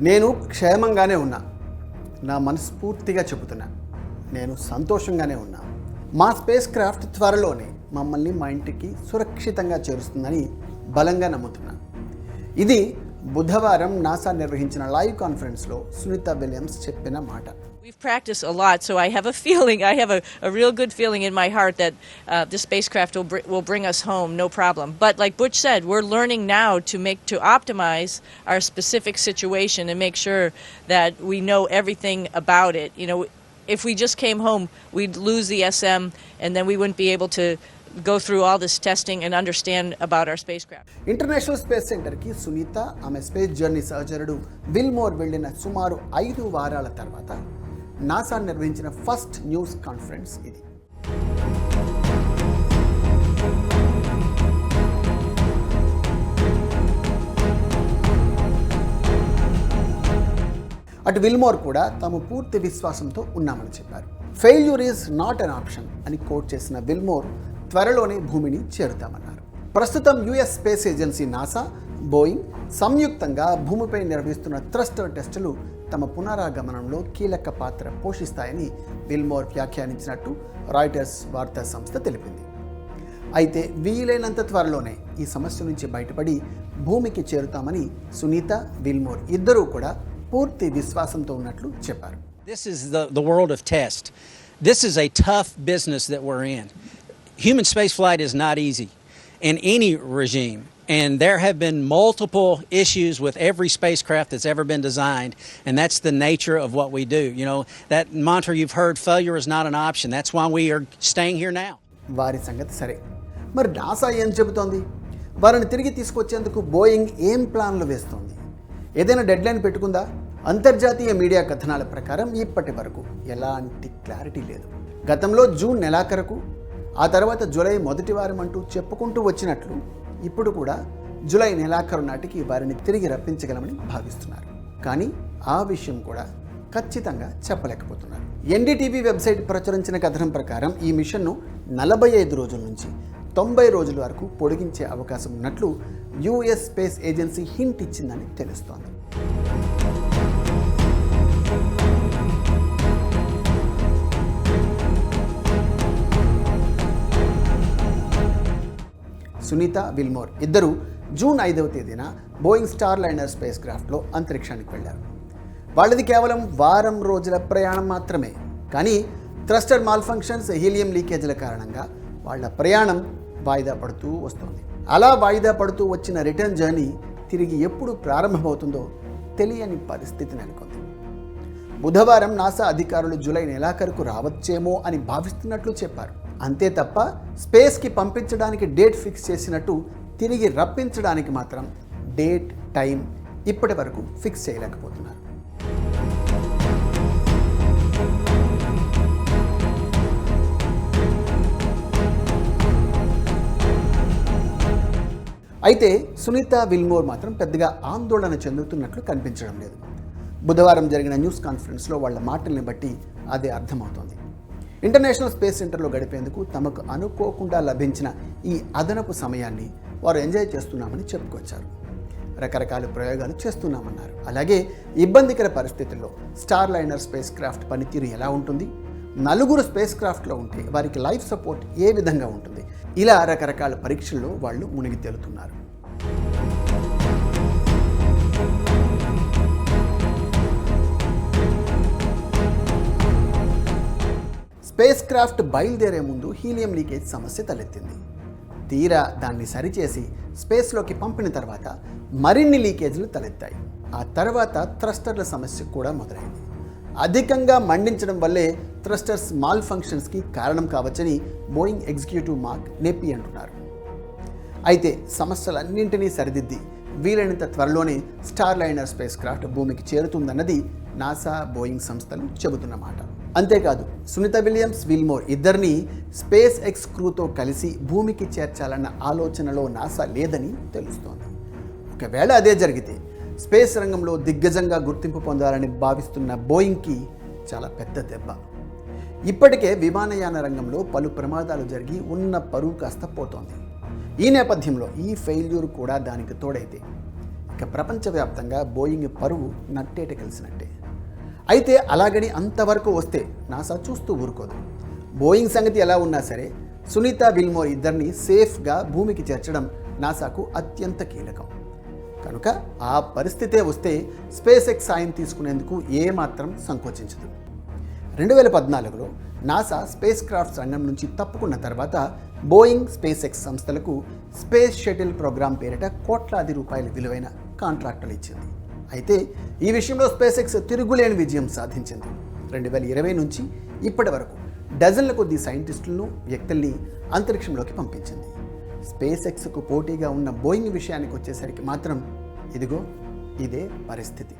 నేను క్షేమంగానే ఉన్నా. నా మనస్ఫూర్తిగా చెబుతున్నా. నేను సంతోషంగానే ఉన్నా. మా స్పేస్ క్రాఫ్ట్ త్వరలోనే మమ్మల్ని మా ఇంటికి సురక్షితంగా చేరుస్తుందని బలంగా నమ్ముతున్నా. ఇది బుధవారం నాసా నిర్వహించిన లైవ్ కాన్ఫరెన్స్లో సునీత విలియమ్స్ చెప్పిన మాట We've practiced a lot, so I have a feeling, I have a, a real good feeling in my heart that uh, the spacecraft will, br- will bring us home, no problem. But like Butch said, we're learning now to make, to optimize our specific situation and make sure that we know everything about it. You know, if we just came home, we'd lose the SM and then we wouldn't be able to go through all this testing and understand about our spacecraft. International space సెంటర్కి సునీత ఆమె space journey సహచరుడు Wilmore వెళ్ళిన సుమారు ఐదు వారాల తర్వాత NASA నిర్వహించిన first news conference ఇది అటు విల్మోర్ కూడా తాము పూర్తి విశ్వాసంతో ఉన్నామని చెప్పారు failure is not an option అని కోట్ చేసిన విల్మోర్ త్వరలోనే భూమిని చేరుతామన్నారు ప్రస్తుతం US space agency NASA Boeing సంయుక్తంగా భూమిపై నిర్వహిస్తున్న థ్రస్టర్ టెస్టులు తమ పునరాగమనంలో కీలక పాత్ర పోషిస్తాయని విల్మోర్ వ్యాఖ్యానించినట్టు రాయిటర్స్ వార్తా సంస్థ తెలిపింది అయితే వీలైనంత త్వరలోనే ఈ సమస్య నుంచి బయటపడి భూమికి చేరుతామని సునీత విల్మోర్ ఇద్దరూ కూడా పూర్తి విశ్వాసంతో ఉన్నట్లు చెప్పారు This is the, the world of test. This is a tough business that we're in. Human spaceflight is not easy in any regime. And there have been multiple issues with every spacecraft that's ever been designed, and that's the nature of what we do. You know, that mantra you've heard, failure is not an option. That's why we are staying here now. వారి సంగతి సరే మరి NASA ఏం చెబుతోంది వారిని తిరిగి తీసుకొచ్చేందుకు Boeing ఏం ప్లాన్లు వేస్తోంది ఏదైనా డెడ్లైన్ పెట్టుకుందా అంతర్జాతీయ మీడియా కథనాల ప్రకారం ఇప్పటి వరకు ఎలాంటి క్లారిటీ లేదు గతంలో జూన్ నెలాఖరకు ఆ తర్వాత జూలై మొదటి వారం అంటూ చెప్పుకుంటూ వచ్చినట్లు ఇప్పుడు కూడా జూలై నెలాఖరు నాటికి వారిని తిరిగి రప్పించగలమని భావిస్తున్నారు. కానీ ఆ విషయం కూడా ఖచ్చితంగా చెప్పలేకపోతున్నారు. ఎన్డీటీవీ వెబ్సైట్ ప్రచురించిన కథనం ప్రకారం ఈ మిషన్ను నలభై ఐదు రోజుల నుంచి తొంభై రోజుల వరకు పొడిగించే అవకాశం ఉన్నట్లు యుఎస్ స్పేస్ ఏజెన్సీ హింట్ ఇచ్చిందని తెలుస్తోంది. సునీత విల్మోర్ ఇద్దరు జూన్ ఐదవ తేదీన బోయింగ్ స్టార్ లైనర్ స్పేస్ క్రాఫ్ట్లో అంతరిక్షానికి వెళ్ళారు. వాళ్ళది కేవలం వారం రోజుల ప్రయాణం మాత్రమే. కానీ థ్రస్టర్ మాల్ ఫంక్షన్స్ హీలియం లీకేజ్ల కారణంగా వాళ్ళ ప్రయాణం వాయిదా పడుతూ వస్తుంది. అలా వాయిదా పడుతూ వచ్చిన రిటర్న్ జర్నీ తిరిగి ఎప్పుడు ప్రారంభమవుతుందో తెలియని పరిస్థితి నెలకొంది. బుధవారం నాసా అధికారులు జూలై నెలాఖరుకు రావచ్చేమో అని భావిస్తున్నట్లు చెప్పారు. అంతే తప్ప స్పేస్కి పంపించడానికి డేట్ ఫిక్స్ చేసినట్టు తిరిగి రప్పించడానికి మాత్రం డేట్ టైం ఇప్పటి వరకు ఫిక్స్ చేయలేకపోతున్నారు. అయితే సునీత విల్మోర్ మాత్రం పెద్దగా ఆందోళన చెందుతున్నట్లు కనిపించడం లేదు. బుధవారం జరిగిన న్యూస్ కాన్ఫరెన్స్లో వాళ్ళ మాటల్ని బట్టి అదే అర్థమవుతోంది. ఇంటర్నేషనల్ స్పేస్ సెంటర్లో గడిపేందుకు తమకు అనుకోకుండా లభించిన ఈ అదనపు సమయాన్ని వారు ఎంజాయ్ చేస్తున్నామని చెప్పుకొచ్చారు. రకరకాల ప్రయోగాలు చేస్తున్నామన్నారు. అలాగే ఇబ్బందికర పరిస్థితుల్లో స్టార్ లైనర్ స్పేస్ క్రాఫ్ట్ పనితీరు ఎలా ఉంటుంది? నలుగురు స్పేస్ క్రాఫ్ట్లో ఉంటే వారికి లైఫ్ సపోర్ట్ ఏ విధంగా ఉంటుంది? ఇలా రకరకాల పరీక్షల్లో వాళ్ళు మునిగి తేలుతున్నారు. స్పేస్ క్రాఫ్ట్ బయలుదేరే ముందు హీలియం లీకేజ్ సమస్య తలెత్తింది. తీరా దాన్ని సరిచేసి స్పేస్లోకి పంపిన తర్వాత మరిన్ని లీకేజ్లు తలెత్తాయి. ఆ తర్వాత థ్రస్టర్ల సమస్య కూడా మొదలైంది. అధికంగా మండించడం వల్లే థ్రస్టర్స్ మాల్ ఫంక్షన్స్కి కారణం కావచ్చని బోయింగ్ ఎగ్జిక్యూటివ్ మార్క్ నెప్పి అంటున్నారు. అయితే సమస్యలన్నింటినీ సరిదిద్ది వీలైనంత త్వరలోనే స్టార్ లైనర్ స్పేస్ క్రాఫ్ట్ భూమికి చేరుతుందన్నది నాసా బోయింగ్ సంస్థలు చెబుతున్నమాట. అంతేకాదు సునీత విలియమ్స్ విల్మోర్ ఇద్దరిని స్పేస్ ఎక్స్ క్రూతో కలిసి భూమికి చేర్చాలన్న ఆలోచనలో నాసా లేదని తెలుస్తోంది. ఒకవేళ అదే జరిగితే స్పేస్ రంగంలో దిగ్గజంగా గుర్తింపు పొందాలని భావిస్తున్న బోయింగ్కి చాలా పెద్ద దెబ్బ. ఇప్పటికే విమానయాన రంగంలో పలు ప్రమాదాలు జరిగి ఉన్న పరువు కాస్త పోతోంది. ఈ నేపథ్యంలో ఈ ఫెయిల్యూర్ కూడా దానికి తోడైతే. ఇక ప్రపంచవ్యాప్తంగా బోయింగ్ పరువు నట్టేట కలిసినట్టే. అయితే అలాగని అంతవరకు వస్తే నాసా చూస్తూ ఊరుకోదు. బోయింగ్ సంగతి ఎలా ఉన్నా సరే సునీత విల్మోర్ ఇద్దరిని సేఫ్గా భూమికి చేర్చడం నాసాకు అత్యంత కీలకం. కనుక ఆ పరిస్థితే వస్తే స్పేస్ ఎక్స్ సాయం తీసుకునేందుకు ఏమాత్రం సంకోచించదు. రెండు వేల పద్నాలుగులో నాసా స్పేస్ క్రాఫ్ట్స్ రంగం నుంచి తప్పుకున్న తర్వాత బోయింగ్ స్పేస్ ఎక్స్ సంస్థలకు స్పేస్ షటిల్ ప్రోగ్రాం పేరిట కోట్లాది రూపాయల విలువైన కాంట్రాక్టులు ఇచ్చింది. అయితే ఈ విషయంలో స్పేస్ ఎక్స్ తిరుగులేని విజయం సాధించింది. రెండు వేల ఇరవై నుంచి ఇప్పటి వరకు డజన్ల కొద్ది సైంటిస్టులను వ్యక్తుల్ని అంతరిక్షంలోకి పంపించింది. స్పేస్ ఎక్స్కు పోటీగా ఉన్న బోయింగ్ విషయానికి వచ్చేసరికి మాత్రం ఇదిగో ఇదే పరిస్థితి.